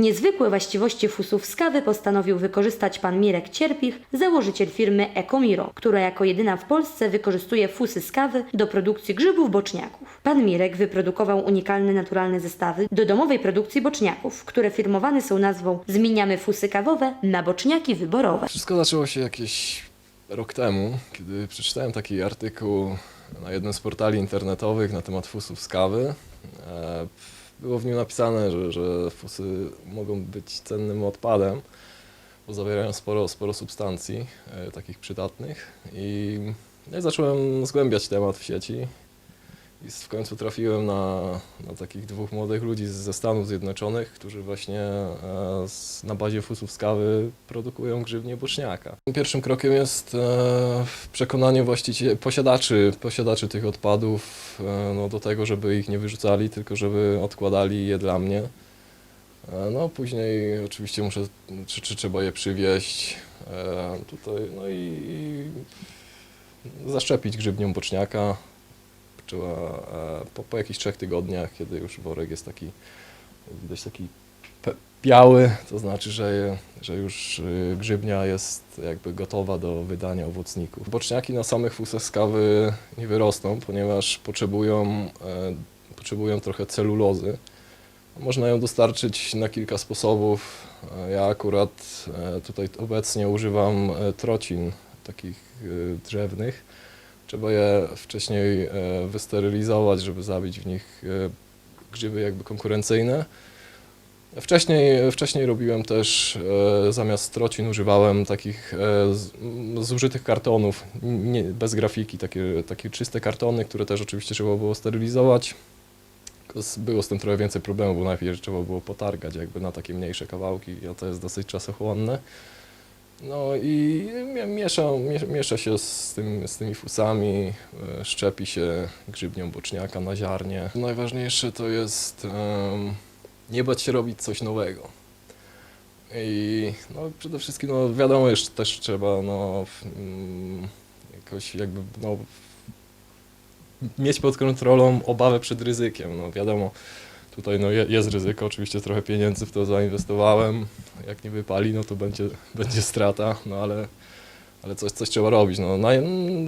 Niezwykłe właściwości fusów z kawy postanowił wykorzystać pan Mirek Cierpich, założyciel firmy Ecomiro, która jako jedyna w Polsce wykorzystuje fusy z kawy do produkcji grzybów boczniaków. Pan Mirek wyprodukował unikalne naturalne zestawy do domowej produkcji boczniaków, które firmowane są nazwą Zmieniamy fusy kawowe na boczniaki wyborowe. Wszystko zaczęło się jakieś rok temu, kiedy przeczytałem taki artykuł na jednym z portali internetowych na temat fusów z kawy. Było w nim napisane, że, że mogą być cennym odpadem, bo zawierają sporo, sporo substancji e, takich przydatnych. I no i zacząłem zgłębiać temat w sieci. I w końcu trafiłem na, na takich dwóch młodych ludzi z- ze Stanów Zjednoczonych, którzy właśnie e, z, na bazie fusów z kawy produkują grzybnię boczniaka. Pierwszym krokiem jest e, przekonanie właścicieli, posiadaczy, posiadaczy tych odpadów e, no, do tego, żeby ich nie wyrzucali, tylko żeby odkładali je dla mnie. E, no później oczywiście muszę, czy, czy trzeba je przywieźć e, tutaj, no i, i zaszczepić grzybnią boczniaka, trzeba e, po, po jakichś trzech tygodniach, kiedy już worek jest taki, widać taki biały, to znaczy, że, że już y, grzybnia jest jakby gotowa do wydania owocników. Boczniaki na samych fusach z kawy nie wyrosną, ponieważ potrzebują, e, potrzebują trochę celulozy. Można ją dostarczyć na kilka sposobów. E, Ja akurat e, tutaj obecnie używam trocin takich drzewnych. Trzeba je wcześniej e, wysterylizować, żeby zabić w nich e, grzyby jakby konkurencyjne. Wcześniej, wcześniej robiłem też, e, zamiast trocin używałem takich zużytych kartonów, nie, bez grafiki, takie, takie czyste kartony, które też oczywiście trzeba było sterylizować. Było z tym trochę więcej problemów, bo najpierw trzeba było potargać jakby na takie mniejsze kawałki, a to jest dosyć czasochłonne. No i mie- miesza, mie- miesza się z, tym, z tymi fusami, e, szczepi się grzybnią boczniaka na ziarnie. Najważniejsze to jest em, nie bać się robić coś nowego. I no, przede wszystkim, no, wiadomo, jeszcze też trzeba no, mm, jakoś jakby no, mieć pod kontrolą obawę przed ryzykiem. No, wiadomo, tutaj no, je- jest ryzyko, oczywiście trochę pieniędzy w to zainwestowałem. Jak nie wypali, no to będzie, będzie strata, no ale, ale coś, coś trzeba robić. No,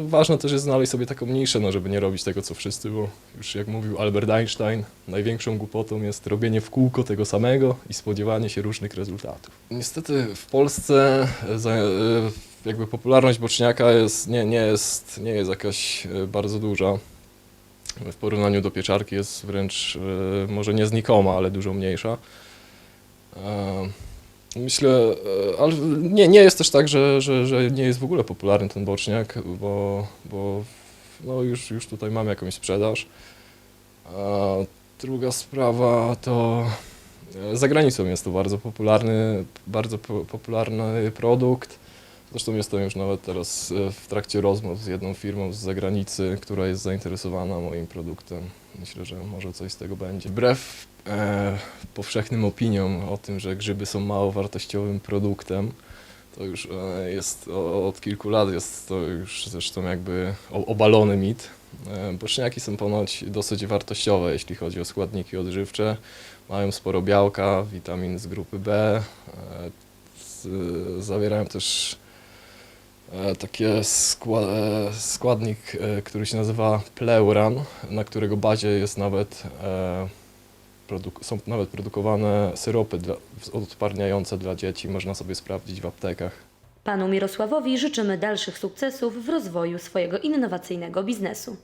ważne też jest znaleźć sobie taką niszę, no, żeby nie robić tego, co wszyscy, bo już jak mówił Albert Einstein, największą głupotą jest robienie w kółko tego samego i spodziewanie się różnych rezultatów. Niestety w Polsce e, e, jakby popularność boczniaka jest, nie, nie, jest, nie jest jakaś e, bardzo duża. W porównaniu do pieczarki jest wręcz e, może nie znikoma, ale dużo mniejsza. E, Myślę, e, ale nie, nie jest też tak, że, że, że nie jest w ogóle popularny ten boczniak, bo, bo no już, już tutaj mamy jakąś sprzedaż. A druga sprawa to za granicą jest to bardzo popularny, bardzo po, popularny produkt. Zresztą jestem już nawet teraz e, w trakcie rozmów z jedną firmą z zagranicy, która jest zainteresowana moim produktem. Myślę, że może coś z tego będzie. Wbrew e, powszechnym opiniom o tym, że grzyby są mało wartościowym produktem, to już e, jest o, od kilku lat jest to już zresztą jakby obalony mit. E, Boczniaki są ponoć dosyć wartościowe, jeśli chodzi o składniki odżywcze. Mają sporo białka, witamin z grupy B. e, z- Zawierają też takie skła, e, składnik, e, który się nazywa pleuran, na którego bazie jest nawet, e, są nawet produkowane syropy dla, odparniające dla dzieci. Można sobie sprawdzić w aptekach. Panu Mirosławowi życzymy dalszych sukcesów w rozwoju swojego innowacyjnego biznesu.